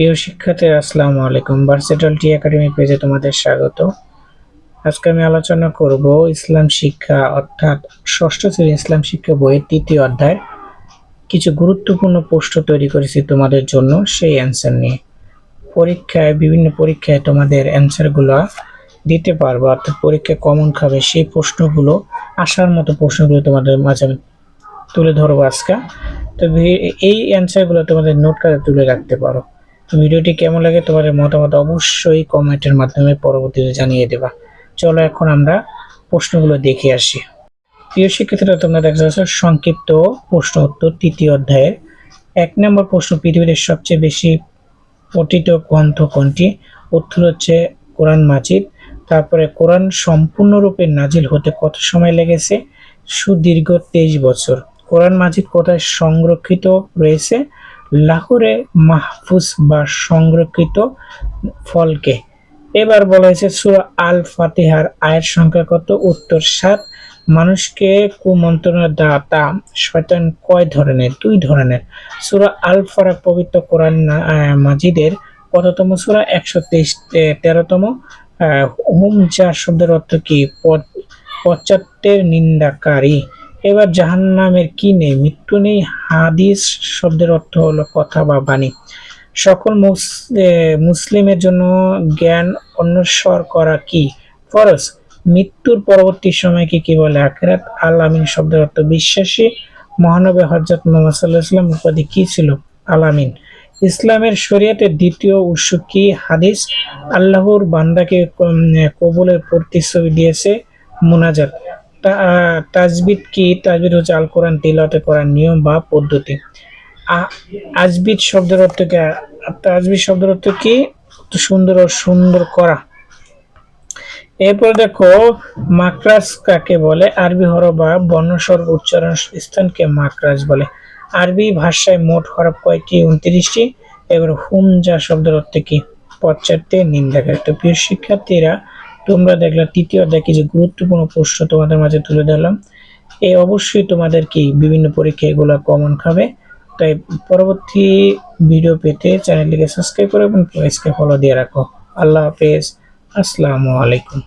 প্রিয় শিক্ষার্থীরা আসসালামু আলাইকুম। ভার্সেটাল টি একাডেমি পেজে তোমাদের স্বাগত। আজকে আমি আলোচনা করব ইসলাম শিক্ষা, অর্থাৎ ষষ্ঠ শ্রেণি ইসলাম শিক্ষা বইয়ের তৃতীয় অধ্যায়। কিছু গুরুত্বপূর্ণ প্রশ্ন তৈরি করেছি তোমাদের জন্য সেই অ্যান্সার নিয়ে। পরীক্ষায়, বিভিন্ন পরীক্ষায় তোমাদের অ্যান্সারগুলো দিতে পারব, অর্থাৎ পরীক্ষা কমন খাবে সেই প্রশ্নগুলো, আসার মতো প্রশ্নগুলো তোমাদের মাঝে তুলে ধরবো আজকে। তো এই অ্যান্সারগুলো তোমাদের নোট কার্ডে তুলে রাখতে পারো। ভিডিওটি কেমন লাগে তোমাদের মতামত অবশ্যই কমেন্টের মাধ্যমে পরবর্তীতে জানিয়ে দেবা। চলো এখন আমরা প্রশ্নগুলো দেখে আসি। প্রিয় শিক্ষার্থীরা, তোমরা দেখা যাচ্ছে সংক্ষিপ্ত প্রশ্ন উত্তর তৃতীয় অধ্যায়ের এক নম্বর প্রশ্ন। পৃথিবীতে সবচেয়ে বেশি পঠিত গ্রন্থ কোনটি? উত্তর হচ্ছে কোরআন মাজিদ। তারপরে কোরআন সম্পূর্ণরূপে নাজিল হতে কত সময় লেগেছে? সুদীর্ঘ তেইশ বছর। কোরআন মাজিদ কোথায় সংরক্ষিত রয়েছে? লাহোরে মাহফুজ বা সংরক্ষিত ফলকে। এবার বলা হয়েছে সুরা আল ফাতিহার আয়ের সংখ্যা কত? উত্তর সাত। মানুষকে কুমন্ত্রণার দাতা শয়তান কয় ধরনের? দুই ধরনের। সুরা আল ফারাক পবিত্র কোরআন মাজিদের কততম সুরা? একশো তেইশ তেরোতম। হুম, যা শব্দের অর্থ কি? পশ্চাত্যের নিন্দাকারী। এবার জাহান্নামের কি নেই? মৃত্যু নেই, হাদিস শব্দের অর্থ হলো কথা বা বাণী। সকল মুস- মুসলিমের জন্য জ্ঞান অন্বেষণ করা কি? ফরজ। মৃত্যুর পরবর্তী সময়কে কি বলে? আখেরাত আল আমিন শব্দের অর্থ বিশ্বাসী। মহানবী হজরত মোহাম্মদ সাল্লাহ ইসলাম উপাধি কি ছিল? আল আমিন। ইসলামের শরীয়তের দ্বিতীয় উৎস কি? হাদিস। আল্লাহর বান্দাকে কবুলের প্রতিশ্রুতি দিয়েছে মুনাজাত। তাজবিদ কি? তাজবিদ হচ্ছে আল কোরআন তিলাওয়াতে করার নিয়ম বা পদ্ধতি। আজবিদ শব্দের অর্থ কি? তাজবিদ শব্দের অর্থ কি? সুন্দর সুন্দর করা। এরপর দেখো, মাকরাজ কাকে বলে? আরবি হরফ বা বর্ণস্বর উচ্চারণ স্থানকে মাকরাজ বলে। আরবি ভাষায় মোট হরফ কয়টি? উনত্রিশটি। এবার হুম যা শব্দের অর্থ কি? পশ্চাতে নিন্দাকারী তো প্রিয় শিক্ষার্থীরা তোমরা দেখলে তৃতীয় অধ্যায় কিছু গুরুত্বপূর্ণ প্রশ্ন তোমাদের মাঝে তুলে ধরলাম। এই অবশ্যই তোমাদের কি বিভিন্ন পরীক্ষা এগুলো কমন খাবে। তাই পরবর্তী ভিডিও পেতে চ্যানেলটিকে সাবস্ক্রাইব করো এবং ফলো দিয়ে রাখো। আল্লাহ হাফেজ। আসসালামু আলাইকুম।